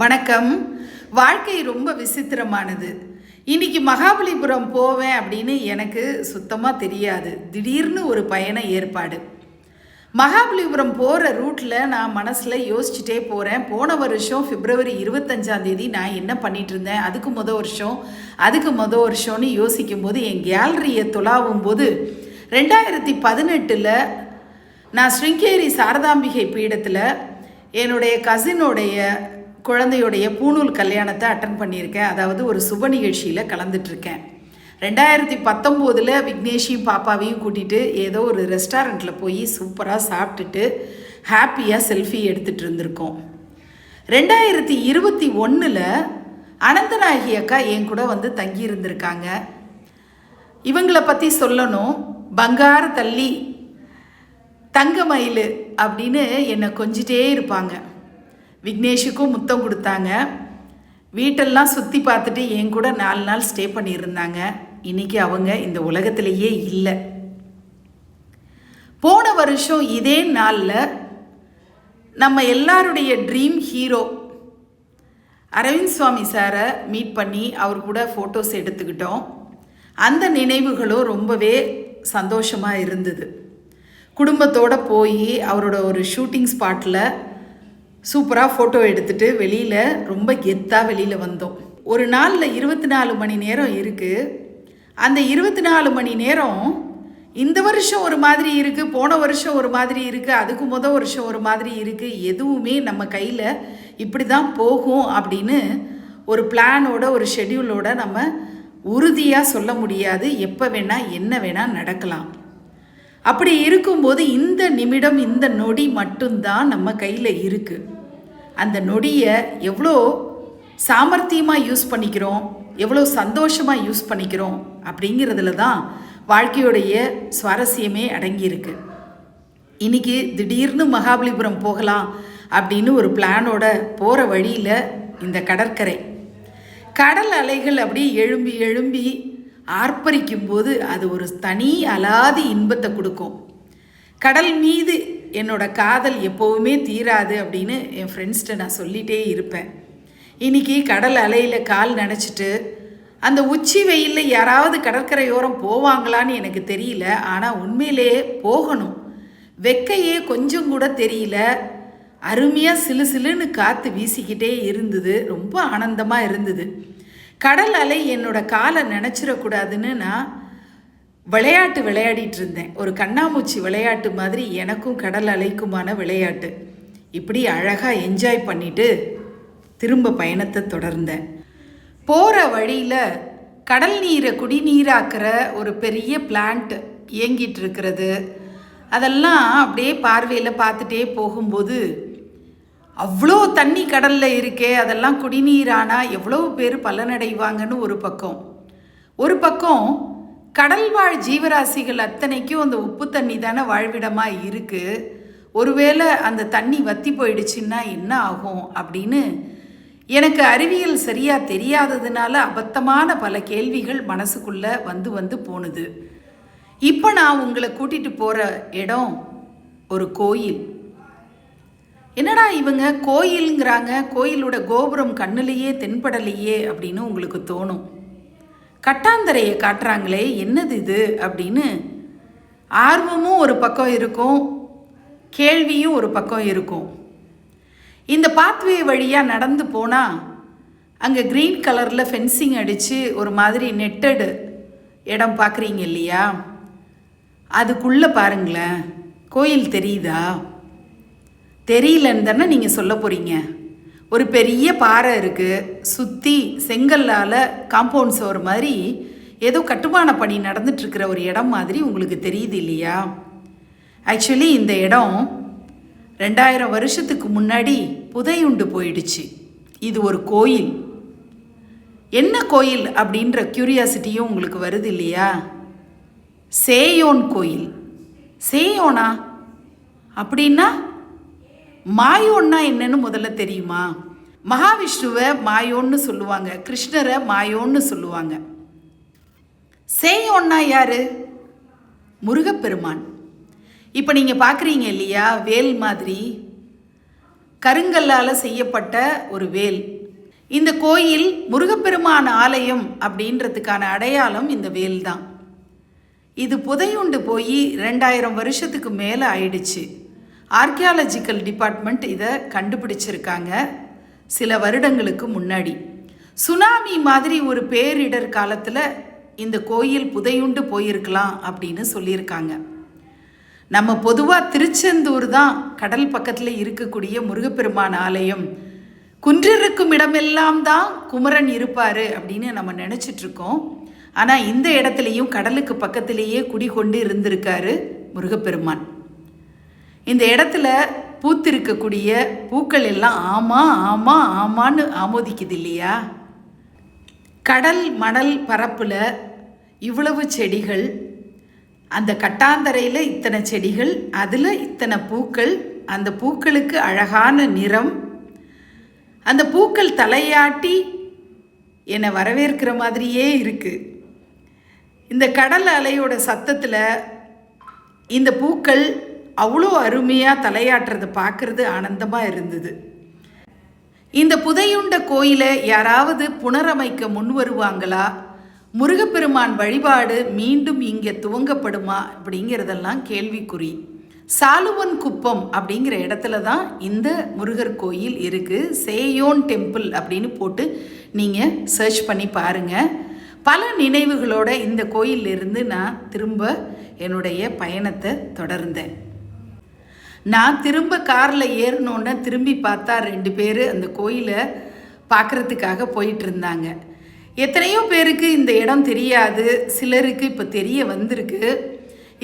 வணக்கம். வாழ்க்கை ரொம்ப விசித்திரமானது. இன்னைக்கு மகாபலிபுரம் போவேன் அப்படின்னு எனக்கு சுத்தமாக தெரியாது. திடீர்னு ஒரு பயண ஏற்பாடு. மகாபலிபுரம் போகிற ரூட்டில் நான் மனசில் யோசிச்சுட்டே போகிறேன் போன வருஷம் பிப்ரவரி இருபத்தஞ்சாந்தேதி நான் என்ன பண்ணிகிட்டு இருந்தேன்? அதுக்கு முத வருஷம் அதுக்கு முத வருஷம்னு யோசிக்கும் போது என் கேலரியை துளாவும் போது ரெண்டாயிரத்தி பதினெட்டில் நான் ஸ்ருங்கேரி சாரதாம்பிகை பீடத்தில் என்னுடைய கசினுடைய குழந்தையுடைய பூணூல் கல்யாணத்தை அட்டன் பண்ணியிருக்கேன். அதாவது ஒரு சுப நிகழ்ச்சியில் கலந்துட்டுருக்கேன். ரெண்டாயிரத்தி பத்தொம்போதில் விக்னேஷையும் பாப்பாவையும் கூட்டிகிட்டு ஏதோ ஒரு ரெஸ்டாரண்ட்டில் போய் சூப்பராக சாப்பிட்டுட்டு ஹாப்பியாக செல்ஃபி எடுத்துகிட்டு இருந்திருக்கோம். ரெண்டாயிரத்தி இருபத்தி ஒன்றில் அனந்தநாயகி அக்கா என் கூட வந்து தங்கி இருந்திருக்காங்க. இவங்கள பற்றி சொல்லணும். பங்கார தள்ளி தங்கமயில் அப்படின்னு என்னை கொஞ்சிட்டே இருப்பாங்க. விக்னேஷுக்கும் முத்தம் கொடுத்தாங்க. வீட்டெல்லாம் சுற்றி பார்த்துட்டு என் கூட நாலு நாள் ஸ்டே பண்ணியிருந்தாங்க. இன்னைக்கு அவங்க இந்த உலகத்திலேயே இல்லை. போன வருஷம் இதே நாளில் நம்ம எல்லாருடைய ட்ரீம் ஹீரோ அரவிந்த் சுவாமி சாரை மீட் பண்ணி அவர் கூட ஃபோட்டோஸ் எடுத்துக்கிட்டோம். அந்த நினைவுகளும் ரொம்பவே சந்தோஷமாக இருந்தது. குடும்பத்தோடு போய் அவரோட ஒரு ஷூட்டிங் ஸ்பாட்டில் சூப்பராக ஃபோட்டோ எடுத்துட்டு வெளியில் ரொம்ப கெத்தாக வெளியில் வந்தோம். ஒரு நாளில் இருபத்தி நாலு மணி நேரம் இருக்குது அந்த இருபத்தி நாலு மணி நேரம் இந்த வருஷம் ஒரு மாதிரி இருக்குது போன வருஷம் ஒரு மாதிரி இருக்குது அதுக்கு முத வருஷம் ஒரு மாதிரி இருக்குது எதுவுமே நம்ம கையில் இப்படி தான் போகும் அப்படின்னு ஒரு பிளானோட ஒரு ஷெட்யூலோட நம்ம உறுதியாக சொல்ல முடியாது. எப்போ வேணால் என்ன வேணால் நடக்கலாம். அப்படி இருக்கும்போது இந்த நிமிடம் இந்த நொடி மட்டும்தான் நம்ம கையில் இருக்குது அந்த நொடியை எவ்வளோ சாமர்த்தியமாக யூஸ் பண்ணிக்கிறோம் எவ்வளோ சந்தோஷமாக யூஸ் பண்ணிக்கிறோம் அப்படிங்கிறதுல தான் வாழ்க்கையுடைய சுவாரஸ்யமே அடங்கியிருக்கு. இன்றைக்கி திடீர்னு மகாபலிபுரம் போகலாம் அப்படின்னு ஒரு பிளானோட போகிற வழியில் இந்த கடற்கரை. கடல் அலைகள் அப்படியே எழும்பி எழும்பி ஆர்ப்பரிக்கும் போது அது ஒரு தனி அலாதி இன்பத்தை கொடுக்கும். கடல் மீது என்னோட காதல் எப்போவுமே தீராது அப்படின்னு என் ஃப்ரெண்ட்ஸ்கிட்ட நான் சொல்லிகிட்டே இருப்பேன். இன்னைக்கு கடல் அலையில் கால் நனைச்சிட்டு அந்த உச்சி வெயிலில் யாராவது கடற்கரையோரம் போவாங்களான்னு எனக்கு தெரியல. ஆனால் உண்மையிலேயே போகணும். வெக்கையே கொஞ்சம் கூட தெரியல. அருமையாக சிலு சிலுன்னு காற்று வீசிக்கிட்டே இருந்தது. ரொம்ப ஆனந்தமாக இருந்தது. கடல் அலை என்னோட காலை நினச்சிடக்கூடாதுன்னு நான் விளையாட்டு விளையாடிட்டு இருந்தேன். ஒரு கண்ணாமூச்சி விளையாட்டு மாதிரி எனக்கும் கடல் அலைக்குமான விளையாட்டு. இப்படி அழகாக என்ஜாய் பண்ணிட்டு திரும்ப பயணத்தை தொடர்ந்தேன். போகிற வழியில் கடல் நீரை குடிநீராக்கிற ஒரு பெரிய பிளான்ட் இயங்கிட்டு இருக்கிறது. அதெல்லாம் அப்படியே பார்வையில் பார்த்துட்டே போகும்போது அவ்வளோ தண்ணி கடலில் இருக்கே அதெல்லாம் குடிநீரானால் எவ்வளோ பேர் பலனடைவாங்கன்னு ஒரு பக்கம். ஒரு பக்கம் கடல்வாழ் ஜீவராசிகள் அத்தனைக்கும் அந்த உப்பு தண்ணி தானே வாழ்விடமாக இருக்குது ஒருவேளை அந்த தண்ணி வத்தி போயிடுச்சுன்னா என்ன ஆகும் அப்படின்னு எனக்கு அறிவியல் சரியாக தெரியாததுனால அபத்தமான பல கேள்விகள் மனசுக்குள்ளே வந்து வந்து போணுது. இப்போ நான் உங்களை கூட்டிகிட்டு போகிற இடம் ஒரு கோயில். என்னடா இவங்க கோயிலுங்கிறாங்க? கோயிலோட கோபுரம் கண்ணுலேயே தென்படலையே அப்படின்னு உங்களுக்கு தோணும். கட்டாந்தரையை காட்டுறாங்களே என்னது இது? அப்படின்னு ஆர்வமும் ஒரு பக்கம் இருக்கும் கேள்வியும் ஒரு பக்கம் இருக்கும். இந்த பாத்வே வழியாக நடந்து போனால் அங்கே க்ரீன் கலரில் ஃபென்சிங் அடித்து ஒரு மாதிரி நெட்டடு இடம் பார்க்குறீங்க இல்லையா? அதுக்குள்ளே பாருங்களேன் கோயில் தெரியுதா? தெரியலன்னு தானே நீங்கள் சொல்ல போகிறீங்க ஒரு பெரிய பாறை இருக்குது சுற்றி செங்கல்லால் காம்பவுண்ட் சோறு மாதிரி ஏதோ கட்டுமான பணி நடந்துட்டுருக்கிற ஒரு இடம் மாதிரி உங்களுக்கு தெரியுது இல்லையா? ஆக்சுவலி இந்த இடம் ரெண்டாயிரம் வருஷத்துக்கு முன்னாடி புதையுண்டு போயிடுச்சு. இது ஒரு கோயில். என்ன கோயில் அப்படின்ற க்யூரியாசிட்டியும் உங்களுக்கு வருது இல்லையா? சேயோன் கோயில். சேயோனா அப்படின்னா மாயோன்னா என்னன்னு முதல்ல தெரியுமா? மகாவிஷ்ணுவை மாயோன்னு சொல்லுவாங்க கிருஷ்ணரை மாயோன்னு சொல்லுவாங்க. சேயோன்னா யாரு? முருகப்பெருமான். இப்போ நீங்கள் பார்க்குறீங்க இல்லையா வேல் மாதிரி கருங்கல்லால் செய்யப்பட்ட ஒரு வேல். இந்த கோயில் முருகப்பெருமான் ஆலயம் அப்படின்றதுக்கான அடையாளம் இந்த வேல் தான் இது புதையுண்டு போய் ரெண்டாயிரம் வருஷத்துக்கு மேலே ஆயிடுச்சு. ஆர்கியாலஜிக்கல் டிபார்ட்மெண்ட் இதை கண்டுபிடிச்சிருக்காங்க சில வருடங்களுக்கு முன்னாடி. சுனாமி மாதிரி ஒரு பேரிடர் காலத்தில் இந்த கோயில் புதையுண்டு போயிருக்கலாம் அப்படின்னு சொல்லியிருக்காங்க. நம்ம பொதுவாக திருச்செந்தூர் தான் கடல் பக்கத்தில் இருக்கக்கூடிய முருகப்பெருமான் ஆலயம். குன்றிருக்கும் இடமெல்லாம் தான் குமரன் இருப்பார் அப்படின்னு நம்ம நினச்சிட்ருக்கோம் ஆனால் இந்த இடத்துலையும் கடலுக்கு பக்கத்திலேயே குடிகொண்டு இருந்திருக்காரு முருகப்பெருமான். இந்த இடத்துல பூத்திருக்கக்கூடிய பூக்கள் எல்லாம் ஆமாம் ஆமாம் ஆமான்னு ஆமோதிக்குது இல்லையா கடல் மணல் பரப்பில் இவ்வளவு செடிகள் அந்த கட்டாந்தரையில் இத்தனை செடிகள் அதில் இத்தனை பூக்கள் அந்த பூக்களுக்கு அழகான நிறம் அந்த பூக்கள் தலையாட்டி என்னை வரவேற்கிற மாதிரியே இருக்குது இந்த கடல் அலையோட சத்தத்தில் இந்த பூக்கள் அவ்வளோ அருமையாக தலையாட்டுறதை பார்க்குறது ஆனந்தமாக இருந்தது. இந்த புதையுண்ட கோயிலை யாராவது புனரமைக்க முன் வருவாங்களா? முருகப்பெருமான் வழிபாடு மீண்டும் இங்கே துவங்கப்படுமா? அப்படிங்கிறதெல்லாம் கேள்விக்குறி. சாலுவன் குப்பம் அப்படிங்கிற இடத்துல தான் இந்த முருகர் கோயில் இருக்குது சேயோன் டெம்பிள் அப்படின்னு போட்டு நீங்கள் சர்ச் பண்ணி பாருங்கள் பல நினைவுகளோட இந்த கோயிலிருந்து நான் திரும்ப என்னுடைய பயணத்தை தொடர்ந்தேன். நான் திரும்ப காரில் ஏறினோன்னே திரும்பி பார்த்தா ரெண்டு பேர் அந்த கோயிலை பார்க்குறதுக்காக போயிட்டு இருந்தாங்க. எத்தனையோ பேருக்கு இந்த இடம் தெரியாது சிலருக்கு இப்போ தெரிய வந்திருக்கு.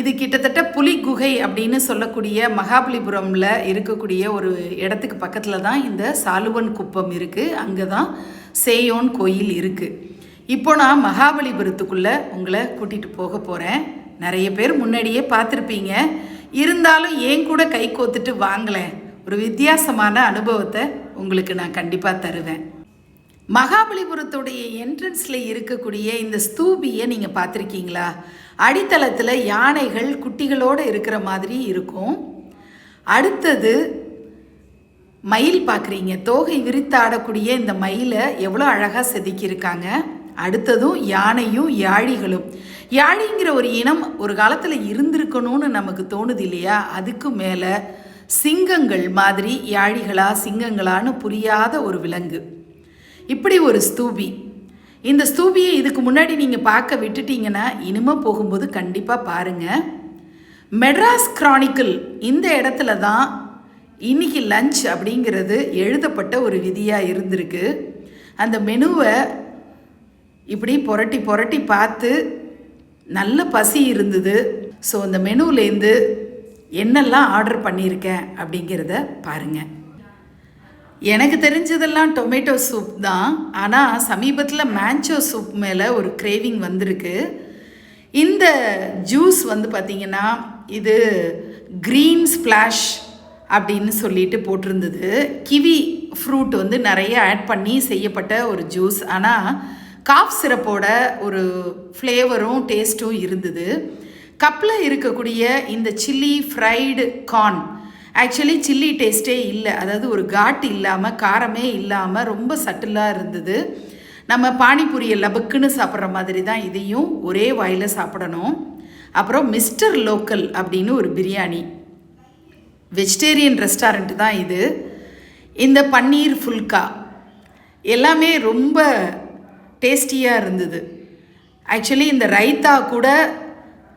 இது கிட்டத்தட்ட புலி குகை அப்படின்னு சொல்லக்கூடிய மகாபலிபுரமில் இருக்கக்கூடிய ஒரு இடத்துக்கு பக்கத்தில் தான் இந்த சாலுவன் குப்பம் இருக்குது அங்கே தான் சேயோன் கோயில் இருக்குது இப்போ நான் மகாபலிபுரத்துக்குள்ளே உங்களை கூட்டிகிட்டு போக போகிறேன் நிறைய பேர் முன்னாடியே பார்த்துருப்பீங்க. இருந்தாலும் ஏன் கூட கை கோத்துட்டு வாங்கலேன் ஒரு வித்தியாசமான அனுபவத்தை உங்களுக்கு நான் கண்டிப்பாக தருவேன். மகாபலிபுரத்துடைய என்ட்ரன்ஸில் இருக்கக்கூடிய இந்த ஸ்தூபியை நீங்கள் பார்த்துருக்கீங்களா? அடித்தளத்தில் யானைகள் குட்டிகளோடு இருக்கிற மாதிரி இருக்கும். அடுத்தது மயில் பார்க்குறீங்க. தோகை விரித்தாடக்கூடிய இந்த மயிலை எவ்வளோ அழகாக செதுக்கியிருக்காங்க. அடுத்ததும் யானையும் யாழிகளும். யாழிங்கிற ஒரு இனம் ஒரு காலத்தில் இருந்திருக்கணும்னு நமக்கு தோணுது இல்லையா? அதுக்கு மேலே சிங்கங்கள் மாதிரி யாழிகளா சிங்கங்களான்னு புரியாத ஒரு விலங்கு. இப்படி ஒரு ஸ்தூபி. இந்த ஸ்தூபியை இதுக்கு முன்னாடி நீங்கள் பார்க்க விட்டுட்டீங்கன்னா இனிமே போகும்போது கண்டிப்பாக பாருங்கள் மெட்ராஸ் கிரானிக்கிள் இந்த இடத்துல தான் இன்னைக்கு லஞ்ச் அப்படிங்கிறது எழுதப்பட்ட ஒரு விதியாக இருந்திருக்கு. அந்த மெனுவை இப்படி புரட்டி புரட்டி பார்த்து நல்ல பசி இருந்தது. ஸோ அந்த மெனுலேருந்து என்னெல்லாம் ஆர்டர் பண்ணியிருக்கேன் அப்படிங்கிறத பாருங்கள் எனக்கு தெரிஞ்சதெல்லாம் டொமேட்டோ சூப் தான். ஆனால் சமீபத்தில் மேன்ச்சோ சூப் மேலே ஒரு கிரேவிங் வந்திருக்கு. இந்த ஜூஸ் வந்து பார்த்திங்கன்னா இது க்ரீன் ஸ்ப்ளாஷ் அப்படின்னு சொல்லிட்டு போட்டிருந்தது. கிவி ஃப்ரூட் வந்து நிறைய ஆட் பண்ணி செய்யப்பட்ட ஒரு ஜூஸ். ஆனால் காஃப் சிரப்போட ஒரு ஃப்ளேவரும் டேஸ்ட்டும் இருந்தது. கப்பில் இருக்கக்கூடிய இந்த chilli fried corn actually chilli டேஸ்ட்டே இல்லை. அதாவது ஒரு காட் இல்லாமல் காரமே இல்லாமல் ரொம்ப சட்டிலாக இருந்தது. நம்ம பானிபூரியை லபக்குன்னு சாப்பிட்ற மாதிரி தான் இதையும் ஒரே வாயில் சாப்பிடணும். அப்புறம் மிஸ்டர் லோக்கல் அப்படின்னு ஒரு பிரியாணி. வெஜிடேரியன் ரெஸ்டாரண்ட் தான் இது. இந்த பன்னீர் ஃபுல்கா. எல்லாமே ரொம்ப டேஸ்டியாக இருந்தது. ஆக்சுவலி இந்த ரைத்தா கூட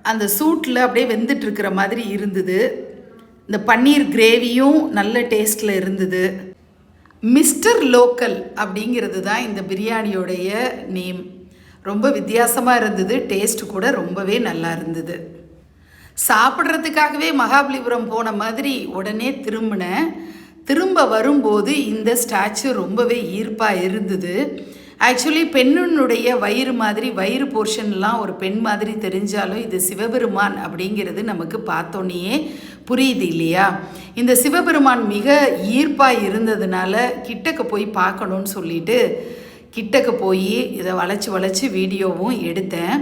அந்த சூட்டில் அப்படியே வெந்துட்டுருக்கிற மாதிரி இருந்தது. இந்த பன்னீர் கிரேவியும் நல்ல டேஸ்ட்டில் இருந்தது. மிஸ்டர் லோக்கல் அப்படிங்கிறது தான் இந்த பிரியாணியோடைய நேம். ரொம்ப வித்தியாசமாக இருந்தது. டேஸ்ட் கூட ரொம்பவே நல்லா இருந்தது. சாப்பிட்றதுக்காகவே மகாபலிபுரம் போன மாதிரி உடனே திரும்பினேன். திரும்ப வரும்போது இந்த ஸ்டாச்சு ரொம்பவே ஈர்ப்பாக இருந்தது. ஆக்சுவலி பெண்ணுடைய வயிறு மாதிரி வயிறு போர்ஷன்லாம் ஒரு பெண் மாதிரி தெரிஞ்சாலும் இது சிவபெருமான் அப்படிங்கிறது நமக்கு பார்த்தோன்னே புரியுது இல்லையா? இந்த சிவபெருமான் மிக ஈர்ப்பாக இருந்ததுனால கிட்டக்க போய் பார்க்கணுன்னு சொல்லிட்டு கிட்டக்க போய் இதை வளைச்சி வளைச்சி வீடியோவும் எடுத்தேன்.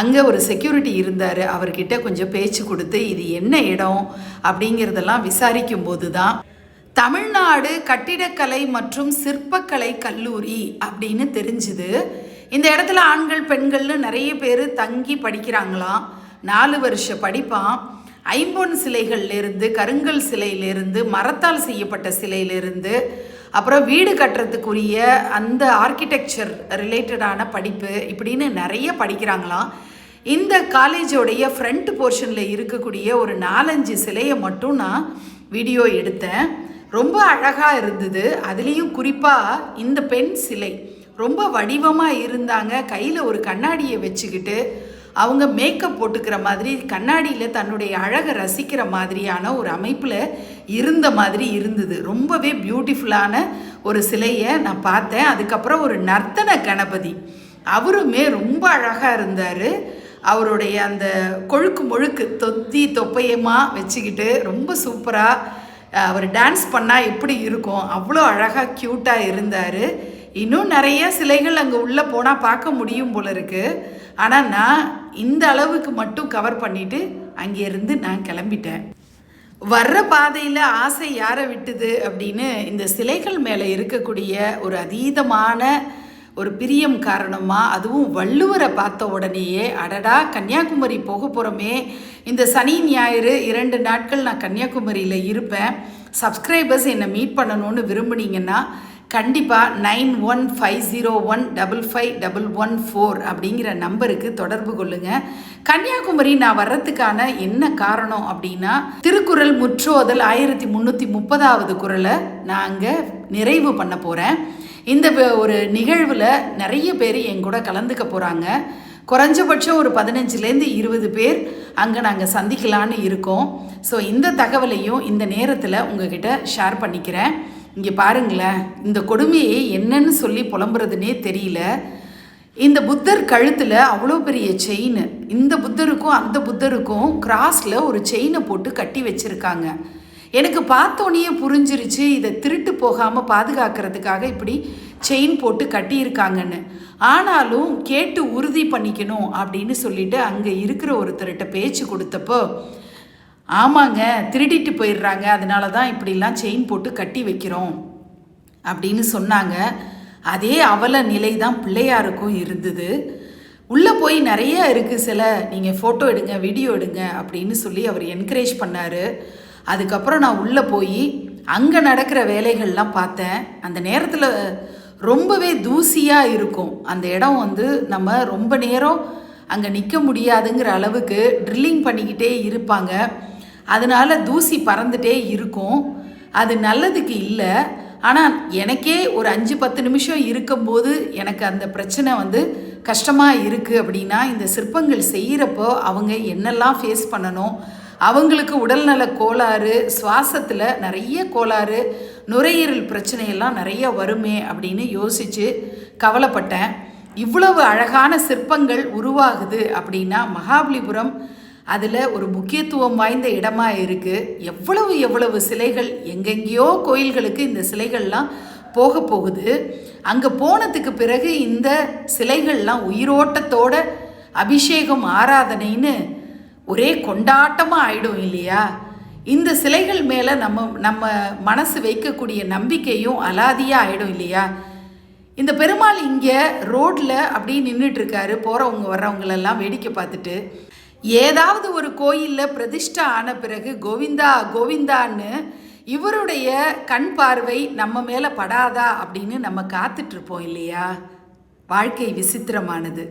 அங்கே ஒரு செக்யூரிட்டி இருந்தார். அவர்கிட்ட கொஞ்சம் பேச்சு கொடுத்து இது என்ன இடம் அப்படிங்கிறதெல்லாம் விசாரிக்கும் போது தான் தமிழ்நாடு கட்டிடக்கலை மற்றும் சிற்பக்கலை கல்லூரி அப்படின்னு தெரிஞ்சுது. இந்த இடத்துல ஆண்கள் பெண்கள்னு நிறைய பேர் தங்கி படிக்கிறாங்களாம். நாலு வருஷ படிப்பான். ஐம்பொன் சிலைகள்லேருந்து கருங்கல் சிலையிலேருந்து மரத்தால் செய்யப்பட்ட சிலையிலேருந்து அப்புறம் வீடு கட்டுறதுக்குரிய அந்த ஆர்கிடெக்சர் ரிலேட்டடான படிப்பு இப்படின்னு நிறைய படிக்கிறாங்களாம். இந்த காலேஜோடைய ஃப்ரண்ட் போர்ஷனில் இருக்கக்கூடிய ஒரு நாலஞ்சு சிலையை மட்டும் நான் வீடியோ எடுத்தேன். ரொம்ப அழகாக இருந்தது. அதுலேயும் குறிப்பாக இந்த பெண் சிலை. ரொம்ப வடிவமாக இருந்தாங்க. கையில் ஒரு கண்ணாடியை வச்சுக்கிட்டு அவங்க மேக்கப் போட்டுக்கிற மாதிரி கண்ணாடியில் தன்னுடைய அழகை ரசிக்கிற மாதிரியான ஒரு அமைப்பில் இருந்த மாதிரி இருந்தது. ரொம்பவே பியூட்டிஃபுல்லான ஒரு சிலையை நான் பார்த்தேன். அதுக்கப்புறம் ஒரு நர்த்தன கணபதி. அவருமே ரொம்ப அழகாக இருந்தார். அவருடைய அந்த கொழுக்கு முழுக்கு தொத்தி தொப்பையமாக வச்சுக்கிட்டு ரொம்ப சூப்பராக அவர் டான்ஸ் பண்ணால் எப்படி இருக்கும்? அவ்வளோ அழகாக க்யூட்டாக இருந்தார். இன்னும் நிறைய சிலைகள் அங்கே உள்ளே போனால் பார்க்க முடியும் போல இருக்குது ஆனால் நான் இந்த அளவுக்கு மட்டும் கவர் பண்ணிவிட்டு அங்கேருந்து நான் கிளம்பிட்டேன். வர்ற பாதையில் ஆசை யாரை விட்டுது அப்படின்னு இந்த சிலைகள் மேலே இருக்கக்கூடிய ஒரு அதீதமான ஒரு பிரியம் காரணமாக அதுவும் வள்ளுவரை பார்த்த உடனேயே அடடா கன்னியாகுமரி போக போகிறோமே இந்த சனி ஞாயிறு இரண்டு நாட்கள் நான் கன்னியாகுமரியில் இருப்பேன். சப்ஸ்கிரைபர்ஸ் என்னை மீட் பண்ணணும்னு விரும்புனீங்கன்னா கண்டிப்பாக nine one five zero one double five double one four அப்படிங்கிற நம்பருக்கு தொடர்பு கொள்ளுங்கள் கன்னியாகுமரி நான் வர்றதுக்கான என்ன காரணம் அப்படின்னா திருக்குறள் முற்றோதல் ஆயிரத்தி முந்நூற்றி முப்பதாவது குரலை நான் அங்கே நிறைவு பண்ண போகிறேன் இந்த ஒரு நிகழ்வில் நிறைய பேர் என் கூட கலந்துக்க போகிறாங்க குறைஞ்சபட்சம் ஒரு பதினஞ்சுலேருந்து இருபது பேர் அங்கே நாங்கள் சந்திக்கலான்னு இருக்கோம். ஸோ இந்த தகவலையும் இந்த நேரத்தில் உங்ககிட்ட ஷேர் பண்ணிக்கிறேன். இங்கே பாருங்களேன் இந்த கொடுமையை என்னன்னு சொல்லி புலம்புறதுனே தெரியல. இந்த புத்தர் கழுத்தில் அவ்வளோ பெரிய செயின் இந்த புத்தருக்கும் அந்த புத்தருக்கும் கிராஸில் ஒரு செயினை போட்டு கட்டி வச்சுருக்காங்க. எனக்கு பார்த்தோன்னே புரிஞ்சிருச்சு இதை திருட்டு போகாமல் பாதுகாக்கிறதுக்காக இப்படி செயின் போட்டு கட்டியிருக்காங்கன்னு. ஆனாலும் கேட்டு உறுதி பண்ணிக்கணும் அப்படின்னு சொல்லிட்டு அங்கே இருக்கிற ஒருத்தர்கிட்ட பேச்சு கொடுத்தப்போ ஆமாங்க திருடிட்டு போயிடுறாங்க அதனால தான் இப்படிலாம் செயின் போட்டு கட்டி வைக்கிறோம் அப்படின்னு சொன்னாங்க. அதே அவல நிலை தான் பிள்ளையாருக்கும் இருந்தது. உள்ளே போய் நிறைய இருக்குது சில நீங்கள் ஃபோட்டோ எடுங்க வீடியோ எடுங்க அப்படின்னு சொல்லி அவர் என்கரேஜ் பண்ணார். அதுக்கப்புறம் நான் உள்ளே போய் அங்கே நடக்கிற வேலைகள்லாம் பார்த்தேன். அந்த நேரத்தில் ரொம்பவே தூசியாக இருக்கும். அந்த இடம் வந்து நம்ம ரொம்ப நேரம் அங்கே நிற்க முடியாதுங்கிற அளவுக்கு ட்ரில்லிங் பண்ணிக்கிட்டே இருப்பாங்க. அதனால தூசி பறந்துட்டே இருக்கும். அது நல்லதுக்கு இல்லை. ஆனால் எனக்கே ஒரு அஞ்சு பத்து நிமிஷம் இருக்கும்போது எனக்கு அந்த பிரச்சனை வந்து கஷ்டமாக இருக்குது அப்படின்னா இந்த சிற்பங்கள் செய்கிறப்போ அவங்க என்னெல்லாம் ஃபேஸ் பண்ணணும் அவங்களுக்கு உடல்நல கோளாறு சுவாசத்தில் நிறைய கோளாறு நுரையீரல் பிரச்சனையெல்லாம் நிறைய வருமே அப்படின்னு யோசித்து கவலைப்பட்டேன். இவ்வளவு அழகான சிற்பங்கள் உருவாகுது அப்படின்னா மகாபலிபுரம் அதில் ஒரு முக்கியத்துவம் வாய்ந்த இடமா இருக்குது எவ்வளவு எவ்வளவு சிலைகள் எங்கெங்கேயோ கோயில்களுக்கு இந்த சிலைகள்லாம் போக போகுது. அங்கே போனதுக்கு பிறகு இந்த சிலைகள்லாம் உயிரோட்டத்தோட அபிஷேகம் ஆராதனைன்னு ஒரே கொண்டாட்டமாக ஆயிடும் இல்லையா? இந்த சிலைகள் மேலே நம்ம நம்ம மனசு வைக்கக்கூடிய நம்பிக்கையும் அலாதியாக ஆயிடும் இல்லையா? இந்த பெருமாள் இங்கே ரோட்டில் அப்படியே நின்றுட்டுருக்காரு போகிறவங்க வர்றவங்களெல்லாம் வேடிக்கை பார்த்துட்டு ஏதாவது ஒரு கோயிலில் பிரதிஷ்டை ஆன பிறகு கோவிந்தா கோவிந்தான்னு இவருடைய கண் பார்வை நம்ம மேலே படாதா அப்படின்னு நம்ம காத்துட்ருப்போம் இல்லையா? வாழ்க்கை விசித்திரமானது.